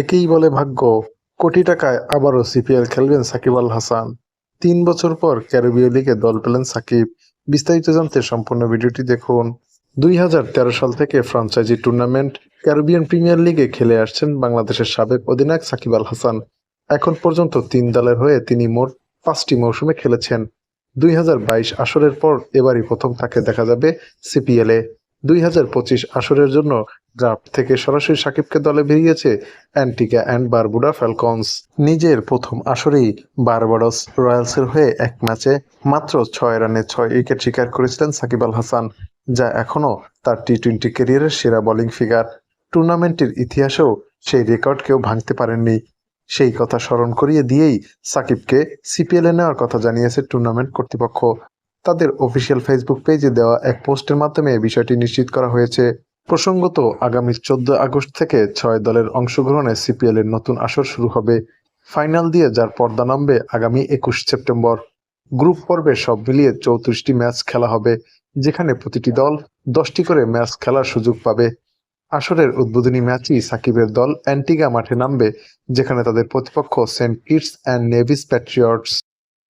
একেই বলে ভাগ্য, কোটি টাকায় আবারও সিপিএল খেলবেন সাকিব আল হাসান। তিন বছর পর ক্যারিবীয় লিগে দল পেলেন সাকিব। বিস্তারিত জানতে সম্পূর্ণ ভিডিওটি দেখুন। দুই হাজার তেরো সাল থেকে ফ্রাঞ্চাইজি টুর্নামেন্ট ক্যারিবিয়ান প্রিমিয়ার লিগে খেলে আসছেন বাংলাদেশের সাবেক অধিনায়ক সাকিব আল হাসান। এখন পর্যন্ত তিন দলের হয়ে তিনি মোট পাঁচটি মৌসুমে খেলেছেন। দুই হাজার বাইশ আসরের পর এবারই প্রথম তাকে দেখা যাবে সিপিএল দুই হাজার পঁচিশ আসরের জন্য ড্রাফট থেকে সরাসরি সাকিবকে দলে বেরিয়েছে অ্যান্টিকা অ্যান্ড বারবুডা ফ্যালকনস নিজের প্রথম আসরেই বারবাডস রয়্যালসের হয়ে এক ম্যাচে মাত্র ছয় রানে ছয় উইকেট শিকার করেছিলেন সাকিব আল হাসান, যা এখনও তার টি টোয়েন্টি ক্যারিয়ারের সেরা বোলিং ফিগার টুর্নামেন্টের ইতিহাসেও সেই রেকর্ড কেউ ভাঙতে পারেননি। সেই কথা স্মরণ করিয়ে দিয়েই সাকিবকে সিপিএলে নেওয়ার কথা জানিয়েছে টুর্নামেন্ট কর্তৃপক্ষ। তাদের অফিসিয়াল ফেসবুক পেজে দেওয়া এক পোস্টের মাধ্যমে বিষয়টি নিশ্চিত করা হয়েছে। প্রসঙ্গত, আগামী চোদ্দ আগস্ট থেকে ছয় দলের অংশগ্রহণে সিপিএল এর নতুন আসর শুরু হবে। ফাইনাল দিয়ে যার পর্দা নামবে আগামী একুশ সেপ্টেম্বর। গ্রুপ পর্বে সব মিলিয়ে চৌত্রিশটি ম্যাচ খেলা হবে, যেখানে প্রতিটি দল দশটি করে ম্যাচ খেলার সুযোগ পাবে। আসরের উদ্বোধনী ম্যাচই সাকিবের দল অ্যান্টিগা মাঠে নামবে, যেখানে তাদের প্রতিপক্ষ Saint Kitts and Nevis Patriots.